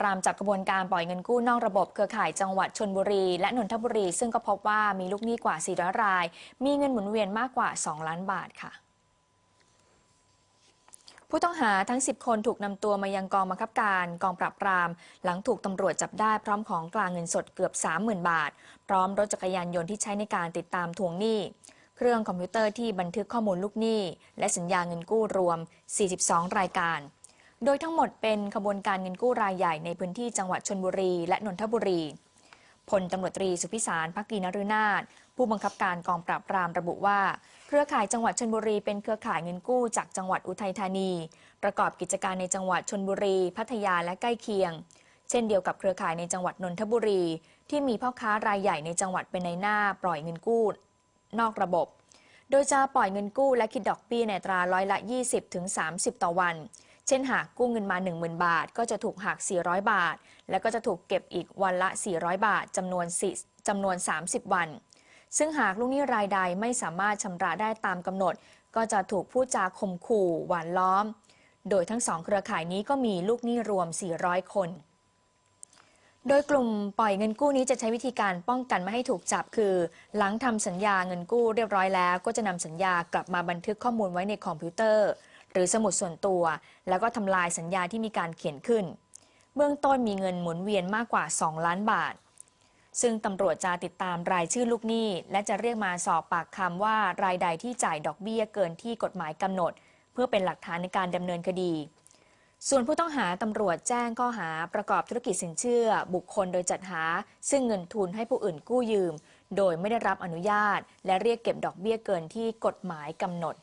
ปรามจับกระบวนการปล่อยเงินกู้นอกระบบเครือข่ายจังหวัดชนบุรี และนนทบุรี ซึ่งก็พบว่ามีลูกหนี้กว่า 400 ราย มีเงินหมุนเวียนมากกว่า 2 ล้านบาทค่ะผู้ต้องหาทั้ง 10 คนถูกนำตัวมายังกองบังคับการกองปราบปราม หลังถูกตำรวจจับได้พร้อมของกลางเงินสดเกือบ 30,000 บาท พร้อมรถจักรยานยนต์ที่ใช้ในการติดตามทวงหนี้ เครื่องคอมพิวเตอร์ที่บันทึกข้อมูลลูกหนี้ และสัญญาเงินกู้รวม 42 รายการ โดยทั้งหมดเป็นขบวนการเงินกู้รายใหญ่ในพื้นที่จังหวัดชนบุรี และนนทบุรีพลตำรวจตรีสุพิสารพักดีนฤนาถผู้บังคับการกองปราบปรามระบุว่า เครือข่ายจังหวัดชนบุรีเป็นเครือข่ายเงินกู้จากจังหวัดอุทัยธานี ประกอบกิจการในจังหวัดชนบุรี พัทยาและใกล้เคียง เช่นเดียวกับเครือข่ายในจังหวัดนนทบุรี ที่มีพ่อค้ารายใหญ่ในจังหวัดเป็นในหน้าปล่อยเงินกู้ นอกระบบ โดยจะปล่อยเงินกู้และคิดดอกเบี้ยในตราร้อยละ 20-30 ต่อวัน เช่นหากกู้เงินมา 10,000 บาท ก็จะถูกหัก 400 บาท แล้วก็จะถูกเก็บอีกวันละ 400 บาทจำนวน4จำนวน 30 วัน ซึ่งหากลูกหนี้รายใดไม่สามารถชำระได้ตามกำหนด ก็จะถูกพูดจาข่มขู่หวานล้อม โดยทั้งสองเครือข่ายนี้ก็มีลูกหนี้รวม 400 คนโดยกลุ่มปล่อยเงินกู้นี้จะใช้วิธีการป้องกันไม่ให้ถูกจับคือ หลังทำสัญญาเงินกู้เรียบร้อยแล้ว ก็จะนำสัญญากลับมาบันทึกข้อมูลไว้ในคอมพิวเตอร์ หรือสมุดส่วนตัว แล้วก็ทำลายสัญญาที่มีการเขียนขึ้น เบื้องต้นมีเงินหมุนเวียนมากกว่า 2 ล้านบาท ซึ่งตำรวจจะติดตามรายชื่อลูกหนี้ และจะเรียกมาสอบปากคำว่ารายใดที่จ่ายดอกเบี้ยเกินที่กฎหมายกำหนด เพื่อเป็นหลักฐานในการดำเนินคดีส่วนผู้ต้องหาตำรวจแจ้งข้อหาประกอบธุรกิจสินเชื่อ บุคคลโดยจัดหา ซึ่งเงินทุนให้ผู้อื่นกู้ยืม โดยไม่ได้รับอนุญาต และเรียกเก็บดอกเบี้ยเกินที่กฎหมายกำหนด